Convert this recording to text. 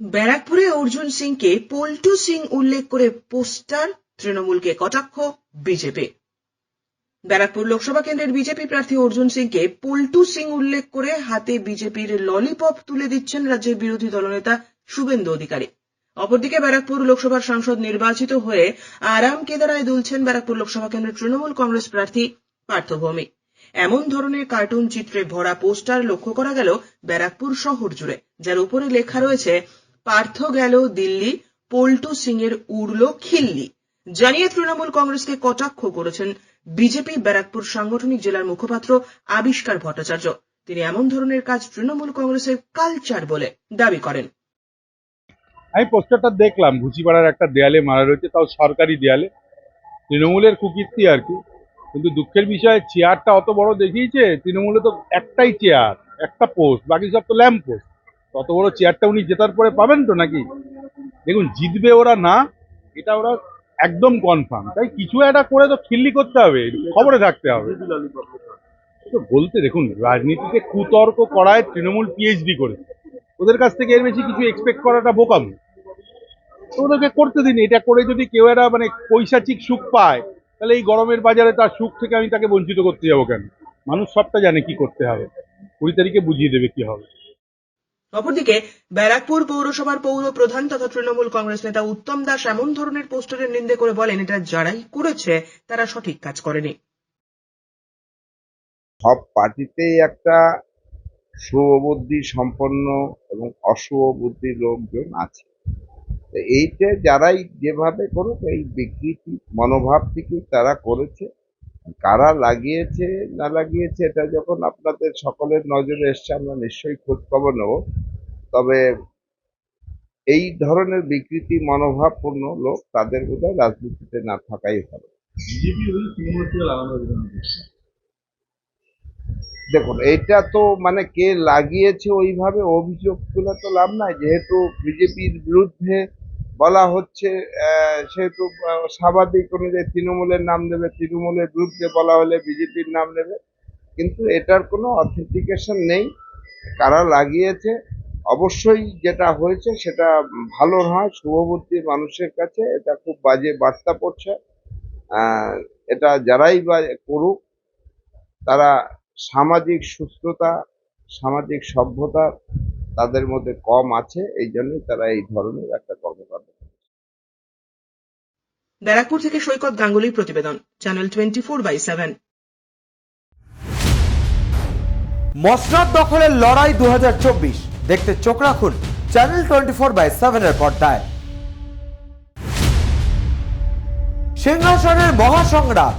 ব্যারাকপুরে অর্জুন সিংকে পল্টু সিং উল্লেখ করে পোস্টার, তৃণমূলকে কটাক্ষ, বিজেপি। ব্যারাকপুর লোকসভা কেন্দ্রের বিজেপি প্রার্থী অর্জুন সিংকে পল্টু সিং উল্লেখ করে হাতে বিজেপির ললিপপ তুলে দিচ্ছেন রাজ্যের বিরোধী দলনেতা শুভেন্দু অধিকারী। অপরদিকে ব্যারাকপুর লোকসভার সাংসদ নির্বাচিত হয়ে আরাম কেদারায় দুলছেন ব্যারাকপুর লোকসভা কেন্দ্রের তৃণমূল কংগ্রেস প্রার্থী পার্থ ভৌমিক। এমন ধরনের কার্টুন চিত্রে ভরা পোস্টার লক্ষ্য করা গেল ব্যারাকপুর শহর জুড়ে, যার উপরে লেখা রয়েছে পার্থ গেল দিল্লি, পল্টু সিং এর উড়ল খিল্লি। জানিয়ে তৃণমূল কংগ্রেসকে কটাক্ষ করেছেন বিজেপি, ব্যারাকপুর সাংগঠনিক জেলার মুখপাত্র আবিষ্কার ভট্টাচার্য। তিনি এমন ধরনের কাজ তৃণমূল কংগ্রেসের কালচার বলে দাবি করেন। আমি পোস্টারটা দেখলাম, ঘুচিপাড়ার একটা দেয়ালে মারা রয়েছে, তাও সরকারি দেয়ালে। তৃণমূলের কুকীর্তি আর কি। কিন্তু দুঃখের বিষয়, চেয়ারটা অত বড় দেখিয়েছে, তৃণমূলে তো একটাই চেয়ার, একটা পোস্ট, বাকি সব তো ল্যাম্প পোস্ট। তত বড় চেয়ারটা উনি জেতার পরে পাবেন তো নাকি? দেখুন, জিতবে ওরা না, এটা ওরা একদম কনফার্ম তাই কিছু একটা করে তো খিল্লি করতে হবে, খবরে থাকতে হবে। তো বলতে দেখুন রাজনীতিতে কুতর্ক করায় তৃণমূল পিএইচডি করে ওদের কাছ থেকে এর বেশি কিছু এক্সপেক্ট করাটা বোকামি। ওদেরকে করতে দিন, এটা করে যদি কেউ একটা মানে পৈশাচিক সুখ পায়, তাহলে এই গরমের বাজারে তার সুখ থেকে আমি তাকে বঞ্চিত করতে যাব কেন? মানুষ সবটা জানে কি করতে হবে। কুড়ি তারিখে বুঝিয়ে দেবে কি হবে। অপরদিকে, ব্যারাকপুর পৌরসভার পৌর প্রধান তথা তৃণমূল কংগ্রেস নেতা উত্তম দাস এমন ধরনের পোস্টারের নিন্দে করে বলেন, এটা যারাই করেছে, তারা সঠিক কাজ করেনি। সব পার্টিতেই একটা শুভবুদ্ধি সম্পন্ন এবং অশুভবুদ্ধি লোকজন আছে। এইটা যারাই যেভাবে করুক, এই বিকৃতি মনোভাব থেকেই তারা করেছে। কারা লাগিয়েছে না লাগিয়েছে এটা যখন আপনাদের সকলের নজরে এসছে আমরা নিশ্চয়ই খোঁজ খবর নেব। তবে এই ধরনের বিকৃতি মনোভাবপূর্ণ লোক তাদের বোধহয় রাজনীতিতে না থাকাই ভালো। দেখুন এটা তো মানে কে লাগিয়েছে ওইভাবে অভিযোগ তুলে তো লাভ নাই। যেহেতু বিজেপির বিরুদ্ধে বলা হচ্ছে সেহেতু স্বাভাবিক অনুযায়ী তৃণমূলের নাম দেবে, তৃণমূলের বিরুদ্ধে বলা হলে বিজেপির নাম নেবে। কিন্তু এটার কোনো অথেন্টিকেশন নেই। কারা লাগিয়েছে? অবশ্যই যেটা হয়েছে সেটা ভালো নয়, শুভবর্তী মানুষের কাছে এটা খুব বাজে বার্তা পড়ছে। এটা যারাই বা করুক, তারা সামাজিক সুস্থতা, সামাজিক সভ্যতা তাদের মধ্যে কম আছে এই জন্যই তারা এই ধরনের একটা কর্মকাণ্ড ব্যারাকপুর থেকে সৈকত গাঙ্গুলির প্রতিবেদন channel twenty four by seven মসনাদ দখলের লড়াই দু হাজার চব্বিশ। দেখতে চোখ রাখুন চ্যানেল টোয়েন্টি ফোর বাই সেভেনের পর্দায়। সিংহাসনের মহাসংগ্রাম